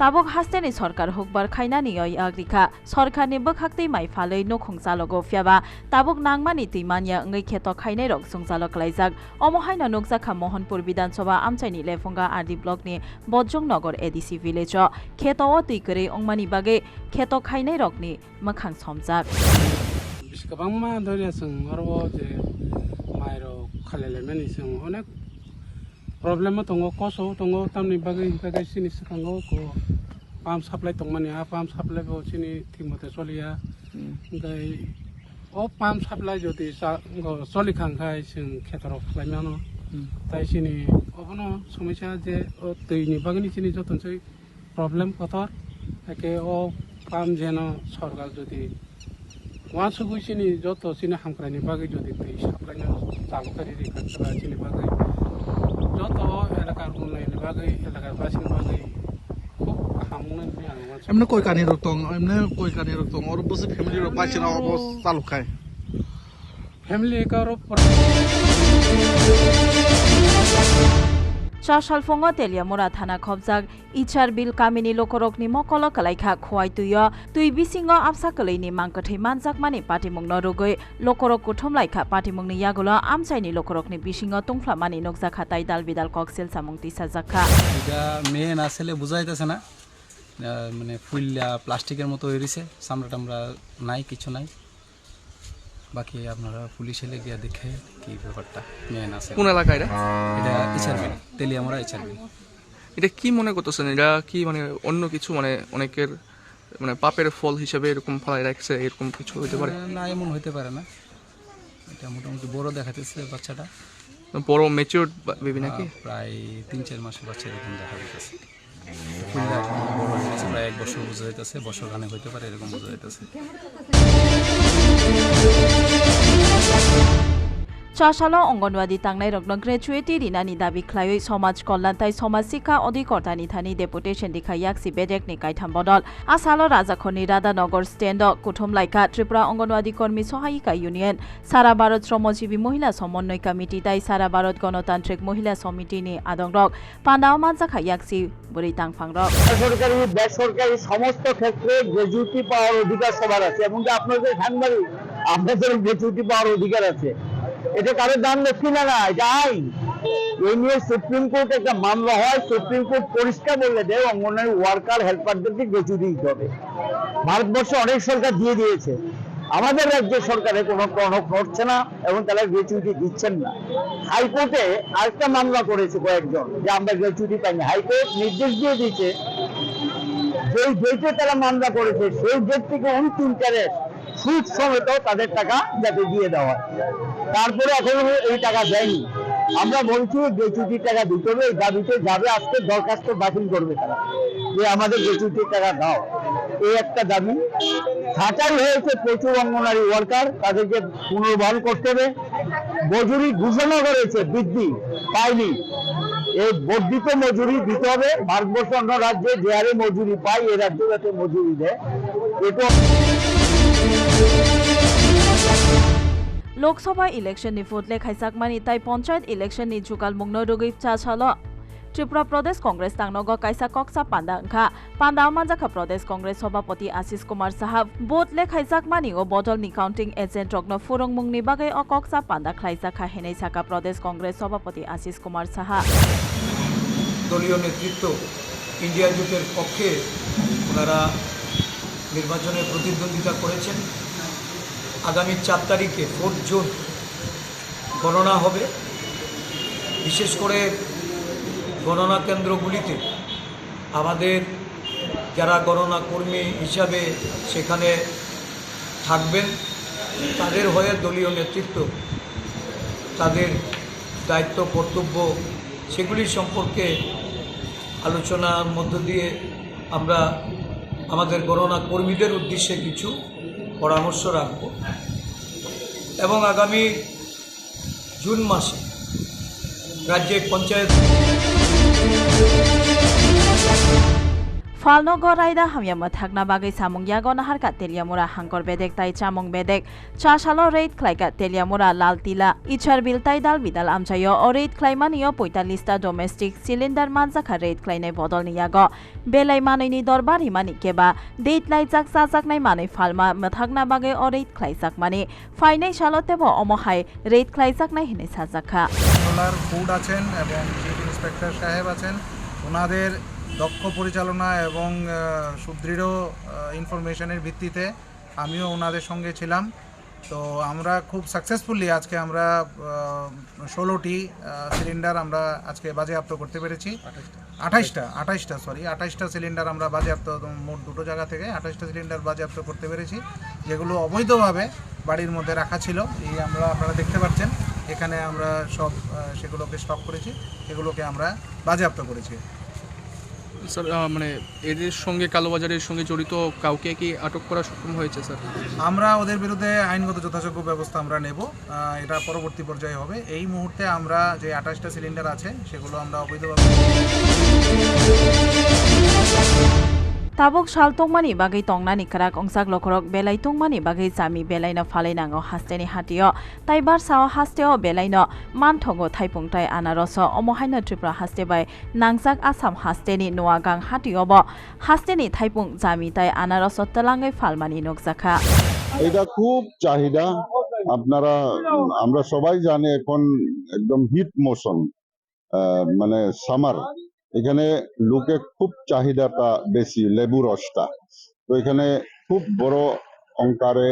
tabok hasteni sarkar hokbar khaina nioi agrika sarkar ni bok haktei mai falei no khongzalogo fyaba tabok nangmani tuimania ngai kheto khainai rok sungjalok laijak omohaina nokjakha mohanpur biধানসভা আমচাইনি লেফঙ্গা আদি block ni Bodhjung Nagar ADC village খেত ও তুইকরে অংমানি বাগে খেত খাইনাই রকনি মাখাং সমজাক বিশকাবাং মা ধরে আছেন মারব যে মায়ের খালেলে মেনিছেন অনেক problema tungo koso tungo tamni bagay bagay sini sekango ko pam supply tongmani ha pam supply ko sini timote solia dai o pam supply jodi sa go soli khang khai sing khetaro khlaimano তাই সিনি অবনো সমস্যা যে ও তুই নিবাগনি চিনি যতন সেই problem কথর একে ও কাম যেন সরকার যদি ওয়ান সুগুই চিনি যত চিনি হামক্রাইনি বাগে যদি তুই সাপ্লাই চালু করে রেখা চিনি বাগে যত এলাকার উন্নয়নের ভাগে এলাকার বাসীর ভাগে এমনি কই কানি রক্তং এমনি কই কানি রক্তং ওর বসে ফ্যামিলি রক পাইছে না অবস চালু খায় ফ্যামিলি কারও চার সালফঙ্গ তেলিয়ামুরা থানা খবজাক ইচার বিল কামিনী লোকরকনি মকল কালাইখা খোয়াই তুইয়। তুই বিসিঙ্গ আপসা কলৈনি মাংকথৈ মানজাকমানি পাটিমুংন রুগৈ লোকরক কুঠুম লাইখা পাটিমুংনি ইয়াগুলো আমচাইনি লোকরকনি বিসিঙ্গ তুংফ্লামানি নকজাখা তাই দাল বিদাল ককসেল সামুং তিসা জাখা। এটা মেয়ে না ছেলে বোঝাইতেছে না। আহ, মানে ফুললা প্লাস্টিকের মতো হয়েছে চামড়া টামড়া নাই কিছু নাই। বাকি আপনারা পুলিশ এলে গিয়ে দেখে কি ব্যাপারটা মেয়ে না ছেলে কোন এলাকা এটা এটা ইচারবিল তেলিয়ামরা ইচারবিল এটা কি মনে করতেছেন? এটা কি মানে অন্য কিছু মানে অনেকের মানে পাপের ফল হিসেবে এরকম ফলাই রাখছে এরকম কিছু হতে পারে? না এমন হইতে পারে না। এটা মোটামুটি বড় দেখাতেছে বাচ্চাটা। বড় মেচিওর বেবি নাকি? প্রায় তিন চার মাসের বাচ্চা এরকম দেখা যাইতেছে। প্রায় এক বছর বোঝা যাইতেছে বছর গানে হইতে পারে এরকম বোঝা যাইতেছে। চাশাল অঙ্গনওয়াদি তাংনাই রগ্ন গ্রেজুয়েটি রিনানি দাবি খ্লাইই সমাজ কল্যাণ তাই সমাজ শিক্ষা অধিকর্তানি থানি ডেপুটেশন দিখা ইয়াকসি বেডেকনি কাইথাম বদল আসাল রাজাখনি রাধানগর স্ট্যান্ড কুঠুম লাইখা ত্রিপুরা অঙ্গনওয়াদি কর্মী সহায়িকা ইউনিয়ন। সারা ভারত শ্রমজীবী মহিলা সমন্বয় কমিটি তাই সারা ভারত গণতান্ত্রিক মহিলা সমিতিনি আদং রক পান্ডাও মানজাখা বুড়ি তাংফাং রক সরকারি বেসরকারি সমস্ত ক্ষেত্রে গ্র্যাজুইটি পাওয়ার অধিকার সবার আছে। এমনকি আপনাদের সাংবাদিক, আপনাদের গ্র্যাজুইটি পাওয়ার অধিকার আছে। এটা কারোর দান দক্ষিণা না এটা আইন এই নিয়ে সুপ্রিম কোর্ট একটা মামলা হয়, সুপ্রিম কোর্ট পরিষ্কার বলে দেয়, অঙ্গনওয়াড়ি ওয়ার্কার, হেল্পারদেরকে গ্র্যাজুইটি দিতে হবে। ভারতবর্ষে অনেক সরকার দিয়ে দিয়েছে। আমাদের রাজ্যের সরকারে কোনো টনক নড়ছে না এবং তারা গ্র্যাচুইটি দিচ্ছেন না। হাইকোর্টে আরেকটা মামলা করেছে কয়েকজন, যে আমরা গ্র্যাচুইটি পাইনি। হাইকোর্ট নির্দেশ দিয়ে দিয়েছে, যেই ডেটে তারা মামলা করেছে, সেই ডেট থেকে অন্তিমকারে সুদ সমেত তাদের টাকা যাতে দিয়ে দেওয়া তারপরে এখনও এই টাকা দেয়নি। আমরা বলছি গ্র্যাচুইটির টাকা দিতে হবে, এই দাবিতে যাবে আজকে দরখাস্ত বাতিল করবে তারা। যে আমাদের গ্র্যাচুইটির টাকা দাও। এই একটা দাবি। ছাঁটাই হয়েছে প্রচুর অঙ্গনারী ওয়ার্কার, তাদেরকে পুনর্বহাল করতে হবে। মজুরি ঘোষণা করেছে, বৃদ্ধি পায়নি। এই বর্ধিত মজুরি দিতে হবে। ভারতবর্ষ অন্য রাজ্যে যে হারে মজুরি পায়, এ রাজ্যে যাতে মজুরি দেয়। এটা লোকসভা ইলেকশননি ফুটলে খাইসাকমানি তাই পঞ্চায়েত ইলেকশননি জুগাল মুংনো রুগৈ চাছাল ত্রিপুরা প্রদেশ কংগ্রেস তাংনগ কাইসা কক্সা পান্ডা ওংখা পান্ডা মানজাখা প্রদেশ কংগ্রেস সভাপতি আশিস কুমার সাহাব ভোট লে খাইসাকমানি ও বদল নি কাউন্টিং এজেন্ট রগ্ন ফুরং মুংনি বাগে অ কক্সা পান্ডা খাইসাখা হেনাই সাকা প্রদেশ কংগ্রেস সভাপতি আশিস কুমার সাহা দলীয় নেতৃত্ব ইন্ডিয়া জোটের পক্ষে ওনারা নির্বাচনে প্রতিদ্বন্দ্বিতা করেছেন আগামী চার তারিখে ফোর্থ জুন গণনা হবে। বিশেষ করে গণনা কেন্দ্রগুলিতে আমাদের যারা গণনা কর্মী হিসাবে সেখানে থাকবেন, তাদের হয়ে দলীয় নেতৃত্ব, তাদের দায়িত্ব, কর্তব্য, সেগুলি সম্পর্কে আলোচনার মধ্য দিয়ে আমরা আমাদের গণনা কর্মীদের উদ্দেশ্যে কিছু পরামর্শ রাখব। এবং আগামী জুন মাসে রাজ্যের panchayat cha salo rate khlai ka teliamura lal tila ichar bil tai dal bidal amchayo o rate khlai maniyo 45 ta domestic cylinder manza kha rate khlai nai bodol ni yago belai manai ni dorbar himani keba date lai jak sa jak nai manai falma mathakna bagai o rate khlai jak mani ফাইনাই অমহাই নাই হিনে সাজাখা food আছেন এবং chief inspector সাহেব আছেন ওনাদের দক্ষ পরিচালনা এবং সুদৃঢ় ইনফরমেশনের ভিত্তিতে আমিও ওনাদের সঙ্গে ছিলাম। তো আমরা খুব সাকসেসফুলি আজকে আমরা ষোলোটি সিলিন্ডার আমরা আজকে বাজেয়াপ্ত করতে পেরেছি। আঠাইশটা আঠাইশটা সরি আঠাইশটা সিলিন্ডার আমরা বাজেয়াপ্ত মোট দুটো জায়গা থেকে আঠাইশটা সিলিন্ডার বাজেয়াপ্ত করতে পেরেছি যেগুলো অবৈধভাবে বাড়ির মধ্যে রাখা ছিল। এই আমরা আপনারা দেখতে পাচ্ছেন এখানে আমরা সব সেগুলোকে স্টক করেছি সেগুলোকে আমরা বাজেয়াপ্ত করেছি। স্যার মানে এদের সঙ্গে, কালোবাজারের সঙ্গে জড়িত কাউকে কি আটক করা সক্ষম হয়েছে, স্যার? আমরা ওদের বিরুদ্ধে আইনগত যথাযোগ্য ব্যবস্থা আমরা নেব। এটা পরবর্তী পর্যায়ে হবে। এই মুহূর্তে আমরা যে আঠাশটা সিলিন্ডার আছে, সেগুলো আমরা অবৈধভাবে তাবুক সাল তংমানি বাগৈ তংনানি করাক অংসাক লখরক বেলাই তংমানি বাগৈ জামি বেলাইনো ফালাইনাঙ্গো হাস্তেনি হাটিও তাইবার সাও হাস্তেও বেলাইনো মানথঙ্গো থাইপুংটাই আনারস অমহাইনো ত্রিপুরা হাস্তে বাই নাংজাক আসাম হাস্তেনি নোয়াগাং হাটিওব হাস্তেনি থাইপুং জামি তাই আনারস তলাঙ্গৈ ফালমানি নকজাখা এটা খুব চাহিদা আপনারা আমরা সবাই জানি এখন একদম হিট মোশন মানে সামার এখানে লোকে খুব চাহিদাটা বেশি, লেবু রসটা। তো এখানে খুব বড় অঙ্কারে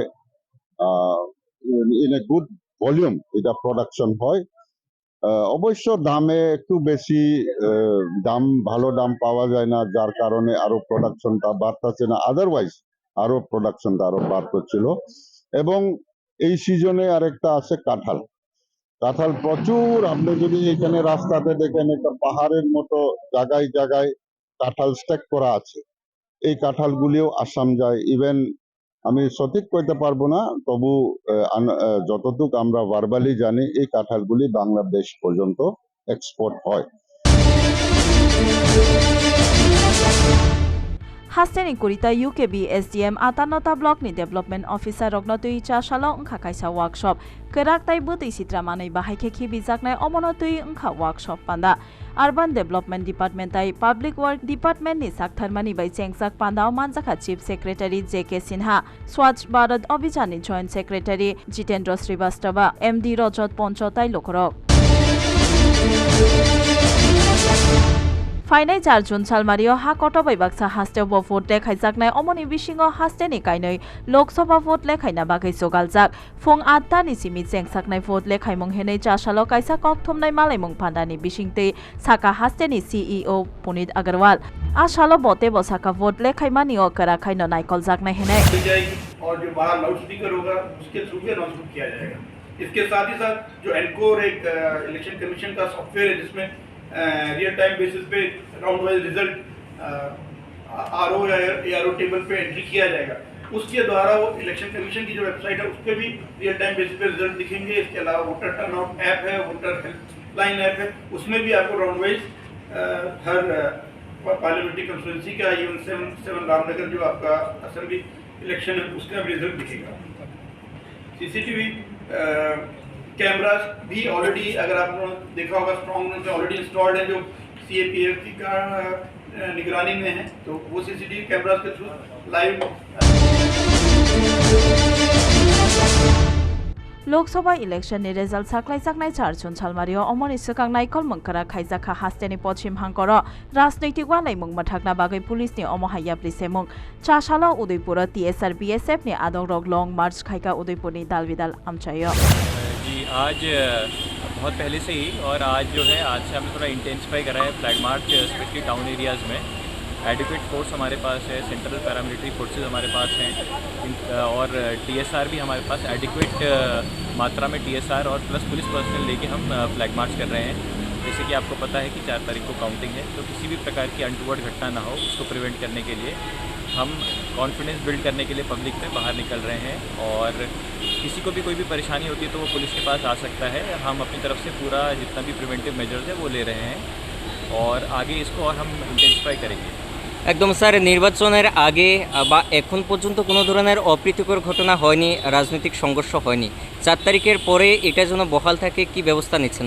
ইন এ গুড ভলিউম এটা প্রোডাকশন হয়। অবশ্য দামে একটু বেশি দাম, ভালো দাম পাওয়া যায় না, যার কারণে আরও প্রোডাকশনটা বাড়তেছে না। আদারওয়াইজ আরও প্রোডাকশনটা আরও বাড়তেছিল এবং এই সিজনে আরেকটা আছে কাঁঠাল। কাঁঠাল প্রচুর আপনি যদি এখানে রাস্তাতে দেখেন, একটা পাহাড়ের মতো জায়গায় জায়গায় কাঁঠাল স্ট্যাক করা আছে। এই কাঁঠালগুলিও আসাম যায়। ইভেন আমি সঠিক কইতে পারব না, তবু যতটুক আমরা ভার্বালি জানি, এই কাঁঠালগুলি বাংলাদেশ পর্যন্ত এক্সপোর্ট হয়। 하스테니 꾸리타 UKB SDM 아타노타 블록니 데벨롭먼트 어피서 럭너투이 차샬로 응카 카이사 워크숍 그락타이 부티 시트라마네 바하이케 키비작나이 어모노투이 응카 워크숍 판다 urban development department তাই পাবলিক ওয়ার্ক ডিপার্টমেন্ট নি সাকথারমানি বাই চেংসাক পান্ডাও মানজাখা chief secretary J K Sinha. স্বচ্ছ ভারত অভিযানে joint secretary Jitendra Srivastava MD Rajat পঞ্চতাই লোকরক। जुन सालमारियाव हा कटबाय बाक्सा हास्टेव भोट लेखायजाकनाय अमनि बिसिङाव हास्टेनि गायनै लोकसभा भोट लेखायना बागै जगालजाक फुं आठटानि सिमि जेंसाकनाय भोट लेखायमुं हेनै चासाल काइसा ककथुमनाय मालायमुं फान्दानि बिसिंतै साका हास्टेनि सिइअ पुनित अग्रवाल आसाल बते बसाका भोट लेखायमानिअ कराखायनो नायकल जाकनाय हेनै दी जाएगी और जो बाहर लाउड स्पीकर होगा उसके थ्रू भी अनाउंसमेंट किया जाएगा इसके साथ ही साथ जो एनकोर एक इलेक्शन कमीशन का सॉफ्टवेयर है जिसमें रियल टाइम बेसिस पे round wise result R O या टेबल पे एंट्री किया जाएगा। उसके द्वारा वो इलेक्शन कमीशन की जो वेबसाइट है, उस पर भी रियल टाइम बेसिस पे रिज़ल्ट दिखेंगे। इसके अलावा वोटर टर्नआउट ऐप है वोटर हेल्पलाइन ऐप है। उसमें भी आपको राउंड वाइज हर पार्लियामेंट्री कंस्टिट्यूंसी का इवन सेवन सेवन रामनगर जो आपका असेंबली इलेक्शन है, उसका भी रिज़ल्ट दिखेगा। सीसीटीवी कैमरास भी ऑलरेडी अगर आप लोगों ने देखा होगा स्ट्रॉन्ग रूम से ऑलरेडी इंस्टॉल्ड है, जो सी ए पी एफ़ सी का निगरानी में है तो वो सीसीटीवी कैमरास के थ्रू लाइव लोकसभा इलेक्शननि रिज़ल्ट साख्लायजाकनाय चार जुन सालमारियाव अमनि सिगांनाय कलमंकरा खायजाखा हास्टेनि पश्चिम हांकर राजनैतिक वालायमुं मथाकना बागै पुलिसनि अमहाया ब्रिसेमुं चासाल उदयपुर टीएसआर नि आदं रग लंग मार्च खायका उदयपुरनि दालबिदाल आमचायो। जी, आज बहुत पहले से ही और आज जो है, आज से हमने थोड़ा इंटेंसिफाई करा है flag march specially town areas में। एडिक्वेट फोर्स हमारे पास है सेंट्रल पैरामिलिट्री फोर्सेज हमारे पास हैं और टीएसआर भी हमारे पास एडिक्वेट मात्रा में टीएसआर और प्लस पुलिस पर्सनल लेके हम फ्लैग मार्च कर रहे हैं। जैसे कि आपको पता है कि चार तारीख को काउंटिंग है तो किसी भी प्रकार की अनटूवर्ड घटना ना हो उसको प्रिवेंट करने के लिए हम कॉन्फिडेंस बिल्ड करने के लिए पब्लिक में बाहर निकल रहे हैं और किसी को भी कोई भी परेशानी होती है तो वो पुलिस के पास आ सकता है हम अपनी तरफ से पूरा जितना भी प्रिवेंटिव मेजर्स है वो ले रहे हैं और आगे इसको और हम इंटेंसिफाई करेंगे একদম স্যার নির্বাচনের আগে আহ, বা এখন পর্যন্ত কোনো ধরনের অপ্রীতিকর ঘটনা হয়নি রাজনৈতিক সংঘর্ষ হয়নি চার তারিখের পরে এটা যেন বহাল থাকে কি ব্যবস্থা নিচ্ছেন